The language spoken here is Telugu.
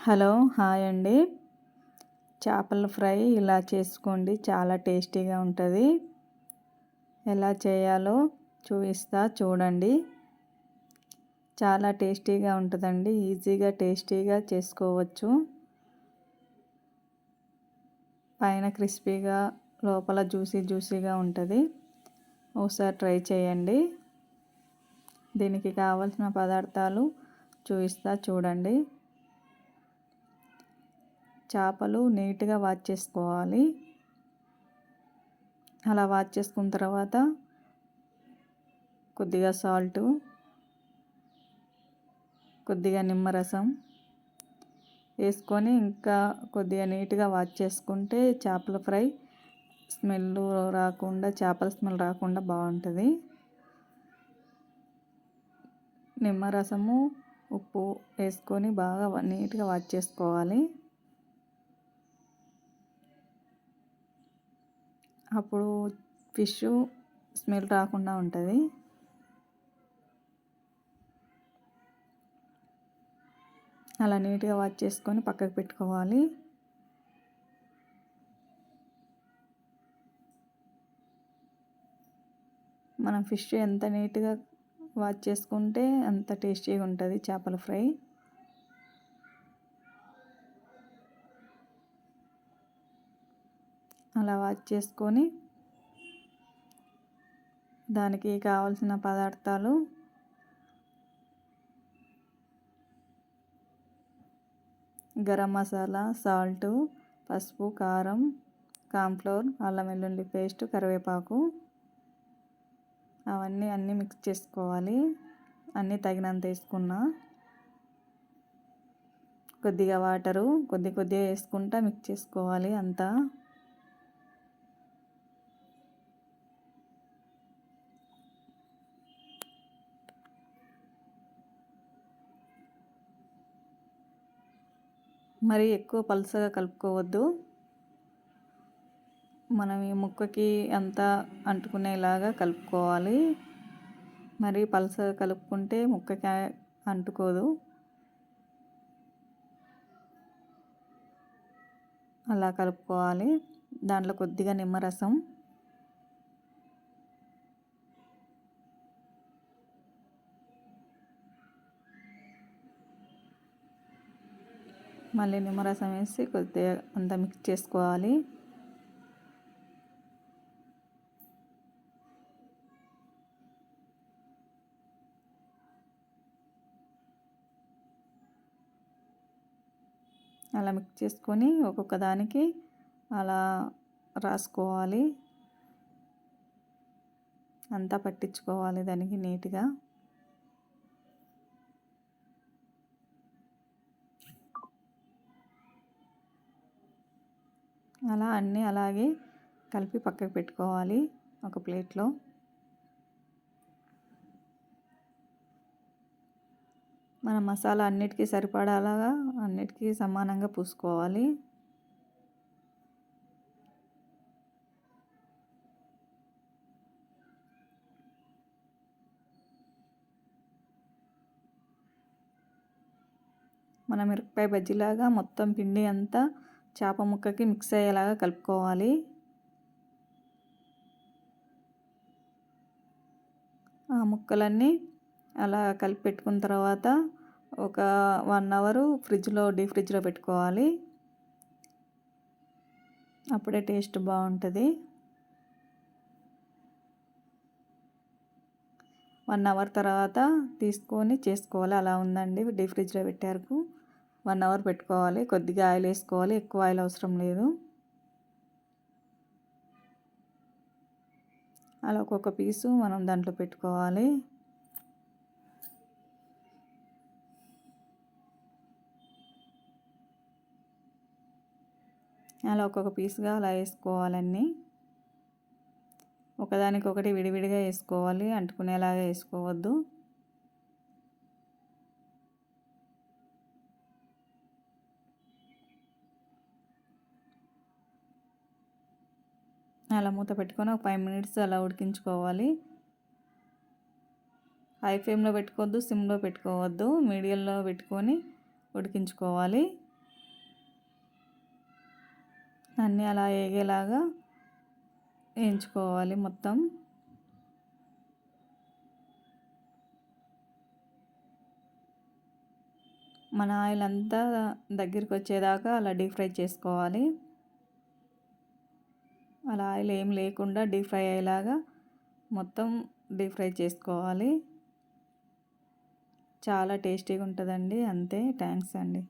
హలో హాయ్ అండి. చేపల ఫ్రై ఇలా చేసుకోండి చాలా టేస్టీగా ఉంటుంది. ఎలా చేయాలో చూపిస్తా చూడండి. చాలా టేస్టీగా ఉంటుందండి ఈజీగా టేస్టీగా చేసుకోవచ్చు. పైన క్రిస్పీగా లోపల జ్యూసీ జ్యూసీగా ఉంటుంది. ఒకసారి ట్రై చేయండి. దీనికి కావలసిన పదార్థాలు చూపిస్తా చూడండి. చేపలు నీట్గా వాష్ చేసుకోవాలి. అలా వాష్ చేసుకున్న తర్వాత కొద్దిగా సాల్టు కొద్దిగా నిమ్మరసం వేసుకొని ఇంకా కొద్దిగా నీట్గా వాష్ చేసుకుంటే చేపల ఫ్రై స్మెల్ రాకుండా చేపల స్మెల్ రాకుండా బాగుంటుంది. నిమ్మరసము ఉప్పు వేసుకొని బాగా నీట్గా వాష్ చేసుకోవాలి. అప్పుడు ఫిష్ స్మెల్ రాకుండా ఉంటుంది. అలా నీట్గా వాష్ చేసుకొని పక్కకు పెట్టుకోవాలి. మనం ఫిష్ ఎంత నీట్గా వాష్ చేసుకుంటే అంత టేస్టీగా ఉంటుంది చేపల ఫ్రై. అలా వాష్ చేసుకొని దానికి కావాల్సిన పదార్థాలు గరం మసాలా సాల్టు పసుపు కారం కాంఫ్లోర్ అల్లం వెల్లుల్లి పేస్ట్ కరివేపాకు అవన్నీ అన్నీ మిక్స్ చేసుకోవాలి. అన్నీ తగినంత వేసుకున్నా కొద్దిగా వాటరు కొద్ది కొద్దిగా వేసుకుంటా మిక్స్ చేసుకోవాలి అంతా. మరి ఎక్కువ పలుసగా కలుపుకోవద్దు. మనం ఈ ముక్కకి అంతా అంటుకునేలాగా కలుపుకోవాలి. మరి పలుసగా కలుపుకుంటే ముక్కకి అంటుకోదు. అలా కలుపుకోవాలి. దాంట్లో కొద్దిగా నిమ్మరసం. మళ్ళీ నిమ్మరసం వేసి కొద్దిగా అంతా మిక్స్ చేసుకోవాలి. అలా మిక్స్ చేసుకొని ఒక్కొక్క దానికి అలా రాసుకోవాలి. అంతా పట్టించుకోవాలి దానికి నీట్గా. అలా అన్నీ అలాగే కలిపి పక్కకు పెట్టుకోవాలి ఒక ప్లేట్లో. మన మసాలా అన్నిటికీ సరిపడాలాగా అన్నిటికీ సమానంగా పూసుకోవాలి. మన మిరపకాయ బజ్జీలాగా మొత్తం పిండి అంతా చేప ముక్కకి మిక్స్ అయ్యేలాగా కలుపుకోవాలి. ఆ ముక్కలన్నీ అలా కలిపి పెట్టుకున్న తర్వాత ఒక వన్ అవర్ ఫ్రిడ్జ్లో డీ ఫ్రిడ్జ్లో పెట్టుకోవాలి. అప్పుడే టేస్ట్ బాగుంటుంది. వన్ అవర్ తర్వాత తీసుకొని చేసుకోవాలి. అలా ఉందండి. డీ ఫ్రిడ్జ్లో పెట్టారు వన్ అవర్ పెట్టుకోవాలి. కొద్దిగా ఆయిల్ వేసుకోవాలి. ఎక్కువ ఆయిల్ అవసరం లేదు. అలా ఒక్కొక్క పీసు మనం దాంట్లో పెట్టుకోవాలి. అలా ఒక్కొక్క పీస్గా అలా వేసుకోవాలన్నీ ఒకదానికొకటి విడివిడిగా వేసుకోవాలి. అంటుకునేలాగా వేసుకోవద్దు. అలా మూత పెట్టుకొని ఒక ఫైవ్ మినిట్స్ అలా ఉడికించుకోవాలి. హై ఫ్లేమ్లో పెట్టుకోవద్దు సిమ్లో పెట్టుకోవద్దు మీడియంలో పెట్టుకొని ఉడికించుకోవాలి. అన్నీ అలా వేగేలాగా వేయించుకోవాలి మొత్తం. మన ఆయిల్ అంతా దగ్గరికి వచ్చేదాకా అలా డీప్ ఫ్రై చేసుకోవాలి. అలా ఆయిల్ ఏం లేకుండా డీప్ ఫ్రై అయ్యేలాగా మొత్తం డీప్ ఫ్రై చేసుకోవాలి. చాలా టేస్టీగా ఉంటుందండి. అంతే. థ్యాంక్స్ అండి.